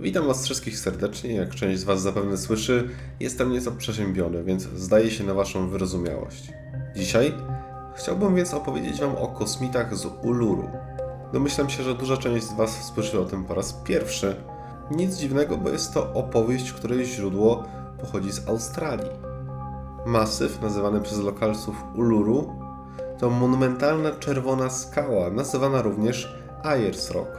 Witam Was wszystkich serdecznie. Jak część z Was zapewne słyszy, jestem nieco przeziębiony, więc zdaje się na Waszą wyrozumiałość. Dzisiaj chciałbym więc opowiedzieć Wam o kosmitach z Uluru. Domyślam się, że duża część z Was słyszy o tym po raz pierwszy. Nic dziwnego, bo jest to opowieść, której źródło pochodzi z Australii. Masyw, nazywany przez lokalsów Uluru, to monumentalna czerwona skała, nazywana również Ayers Rock.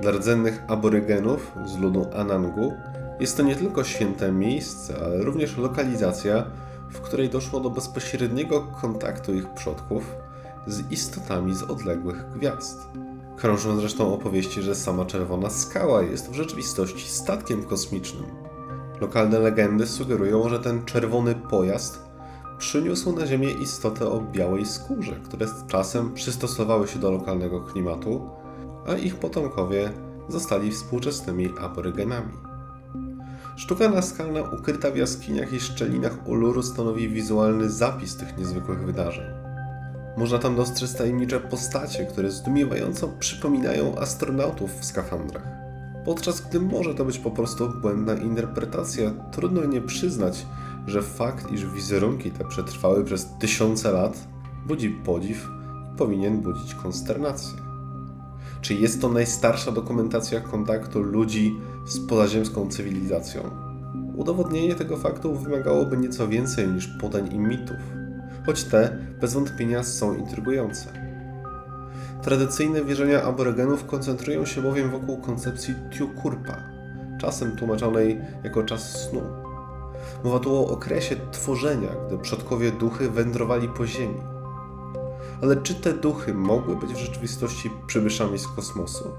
Dla rdzennych aborygenów z ludu Anangu jest to nie tylko święte miejsce, ale również lokalizacja, w której doszło do bezpośredniego kontaktu ich przodków z istotami z odległych gwiazd. Krążą zresztą opowieści, że sama czerwona skała jest w rzeczywistości statkiem kosmicznym. Lokalne legendy sugerują, że ten czerwony pojazd przyniósł na Ziemię istoty o białej skórze, które z czasem przystosowały się do lokalnego klimatu, a ich potomkowie zostali współczesnymi aborygenami. Sztuka naskalna ukryta w jaskiniach i szczelinach Uluru stanowi wizualny zapis tych niezwykłych wydarzeń. Można tam dostrzec tajemnicze postacie, które zdumiewająco przypominają astronautów w skafandrach. Podczas gdy może to być po prostu błędna interpretacja, trudno nie przyznać, że fakt, iż wizerunki te przetrwały przez tysiące lat, budzi podziw i powinien budzić konsternację. Czy jest to najstarsza dokumentacja kontaktu ludzi z pozaziemską cywilizacją? Udowodnienie tego faktu wymagałoby nieco więcej niż podań i mitów, choć te bez wątpienia są intrygujące. Tradycyjne wierzenia aborygenów koncentrują się bowiem wokół koncepcji Tiukurpa, czasem tłumaczonej jako czas snu. Mowa tu o okresie tworzenia, gdy przodkowie duchy wędrowali po ziemi. Ale czy te duchy mogły być w rzeczywistości przybyszami z kosmosu?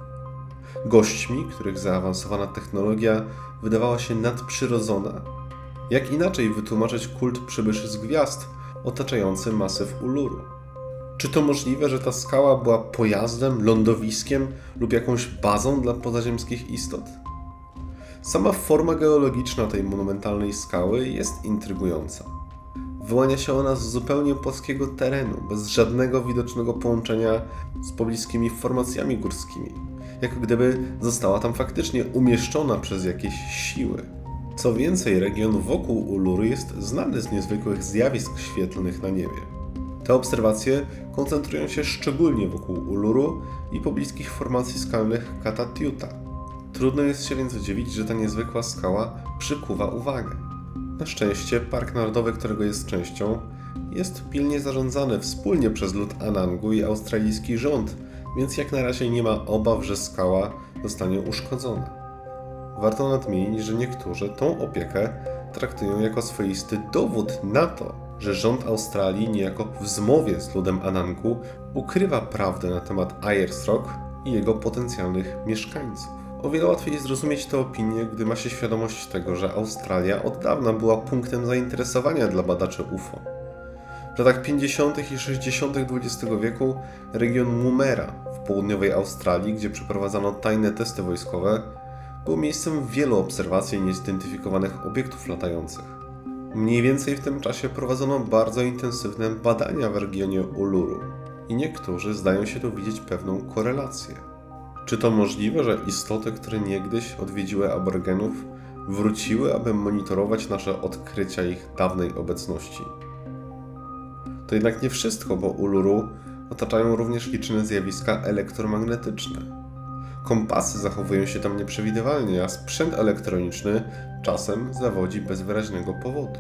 Gośćmi, których zaawansowana technologia wydawała się nadprzyrodzona? Jak inaczej wytłumaczyć kult przybyszy z gwiazd otaczający masyw Uluru? Czy to możliwe, że ta skała była pojazdem, lądowiskiem lub jakąś bazą dla pozaziemskich istot? Sama forma geologiczna tej monumentalnej skały jest intrygująca. Wyłania się ona z zupełnie płaskiego terenu, bez żadnego widocznego połączenia z pobliskimi formacjami górskimi, jak gdyby została tam faktycznie umieszczona przez jakieś siły. Co więcej, region wokół Uluru jest znany z niezwykłych zjawisk świetlnych na niebie. Te obserwacje koncentrują się szczególnie wokół Uluru i pobliskich formacji skalnych Katatiuta. Trudno jest się więc dziwić, że ta niezwykła skała przykuwa uwagę. Na szczęście Park Narodowy, którego jest częścią, jest pilnie zarządzany wspólnie przez lud Anangu i australijski rząd, więc jak na razie nie ma obaw, że skała zostanie uszkodzona. Warto nadmienić, że niektórzy tą opiekę traktują jako swoisty dowód na to, że rząd Australii niejako w zmowie z ludem Anangu ukrywa prawdę na temat Ayers Rock i jego potencjalnych mieszkańców. O wiele łatwiej zrozumieć tę opinię, gdy ma się świadomość tego, że Australia od dawna była punktem zainteresowania dla badaczy UFO. W latach 50. i 60. XX wieku region Mumera w południowej Australii, gdzie przeprowadzano tajne testy wojskowe, był miejscem wielu obserwacji niezidentyfikowanych obiektów latających. Mniej więcej w tym czasie prowadzono bardzo intensywne badania w regionie Uluru i niektórzy zdają się tu widzieć pewną korelację. Czy to możliwe, że istoty, które niegdyś odwiedziły aborygenów, wróciły, aby monitorować nasze odkrycia ich dawnej obecności? To jednak nie wszystko, bo Uluru otaczają również liczne zjawiska elektromagnetyczne. Kompasy zachowują się tam nieprzewidywalnie, a sprzęt elektroniczny czasem zawodzi bez wyraźnego powodu.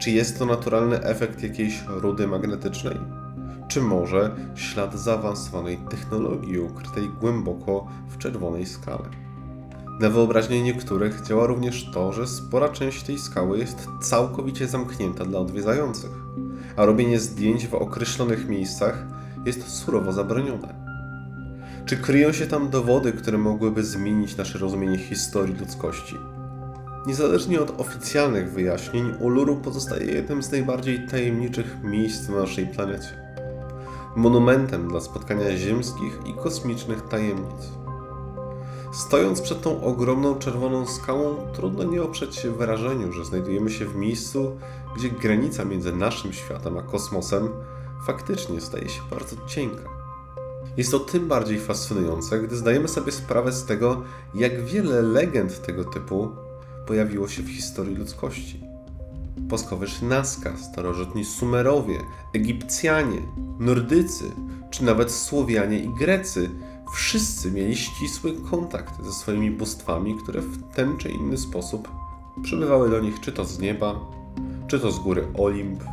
Czy jest to naturalny efekt jakiejś rudy magnetycznej? Czy może ślad zaawansowanej technologii ukrytej głęboko w czerwonej skale? Na wyobraźnię niektórych działa również to, że spora część tej skały jest całkowicie zamknięta dla odwiedzających, a robienie zdjęć w określonych miejscach jest surowo zabronione. Czy kryją się tam dowody, które mogłyby zmienić nasze rozumienie historii ludzkości? Niezależnie od oficjalnych wyjaśnień, Uluru pozostaje jednym z najbardziej tajemniczych miejsc na naszej planecie. Monumentem dla spotkania ziemskich i kosmicznych tajemnic. Stojąc przed tą ogromną czerwoną skałą, trudno nie oprzeć się wrażeniu, że znajdujemy się w miejscu, gdzie granica między naszym światem a kosmosem faktycznie staje się bardzo cienka. Jest to tym bardziej fascynujące, gdy zdajemy sobie sprawę z tego, jak wiele legend tego typu pojawiło się w historii ludzkości. Poskowyż Nazca, starożytni Sumerowie, Egipcjanie, Nordycy, czy nawet Słowianie i Grecy wszyscy mieli ścisły kontakt ze swoimi bóstwami, które w ten czy inny sposób przybywały do nich czy to z nieba, czy to z góry Olimp,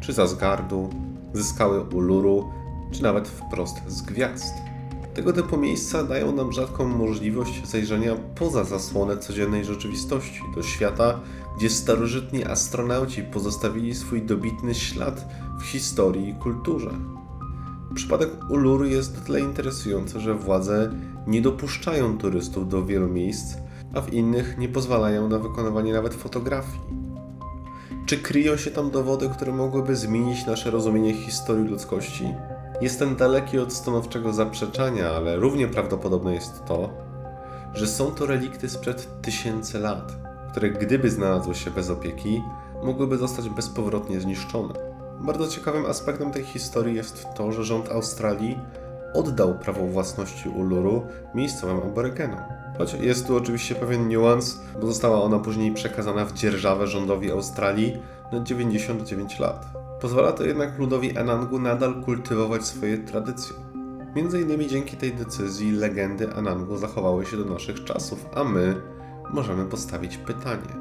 czy z Asgardu, ze skały Uluru, czy nawet wprost z gwiazd. Tego typu miejsca dają nam rzadką możliwość zajrzenia poza zasłonę codziennej rzeczywistości, do świata, gdzie starożytni astronauci pozostawili swój dobitny ślad w historii i kulturze. Przypadek Uluru jest tyle interesujący, że władze nie dopuszczają turystów do wielu miejsc, a w innych nie pozwalają na wykonywanie nawet fotografii. Czy kryją się tam dowody, które mogłyby zmienić nasze rozumienie historii ludzkości? Jestem daleki od stanowczego zaprzeczania, ale równie prawdopodobne jest to, że są to relikty sprzed tysięcy lat, które gdyby znalazły się bez opieki, mogłyby zostać bezpowrotnie zniszczone. Bardzo ciekawym aspektem tej historii jest to, że rząd Australii oddał prawo własności Uluru miejscowym aborygenom. Choć jest tu oczywiście pewien niuans, bo została ona później przekazana w dzierżawę rządowi Australii na 99 lat. Pozwala to jednak ludowi Anangu nadal kultywować swoje tradycje. Między innymi dzięki tej decyzji legendy Anangu zachowały się do naszych czasów, a my możemy postawić pytanie.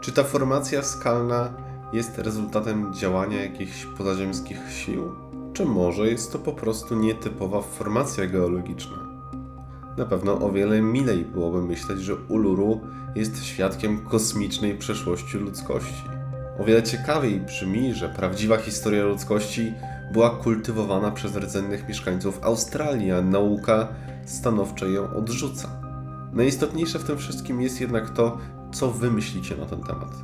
Czy ta formacja skalna jest rezultatem działania jakichś pozaziemskich sił? Czy może jest to po prostu nietypowa formacja geologiczna? Na pewno o wiele milej byłoby myśleć, że Uluru jest świadkiem kosmicznej przeszłości ludzkości. O wiele ciekawiej brzmi, że prawdziwa historia ludzkości była kultywowana przez rdzennych mieszkańców Australii, a nauka stanowczo ją odrzuca. Najistotniejsze w tym wszystkim jest jednak to, co wy myślicie na ten temat.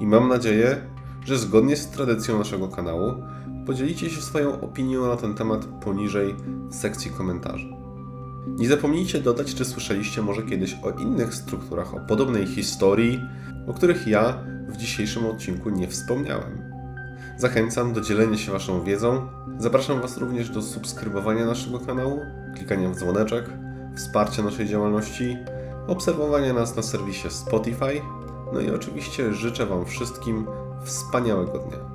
I mam nadzieję, że zgodnie z tradycją naszego kanału podzielicie się swoją opinią na ten temat poniżej w sekcji komentarzy. Nie zapomnijcie dodać, czy słyszeliście może kiedyś o innych strukturach o podobnej historii, o których ja w dzisiejszym odcinku nie wspomniałem. Zachęcam do dzielenia się Waszą wiedzą. Zapraszam Was również do subskrybowania naszego kanału, klikania w dzwoneczek, wsparcia naszej działalności, obserwowania nas na serwisie Spotify. No i oczywiście życzę Wam wszystkim wspaniałego dnia.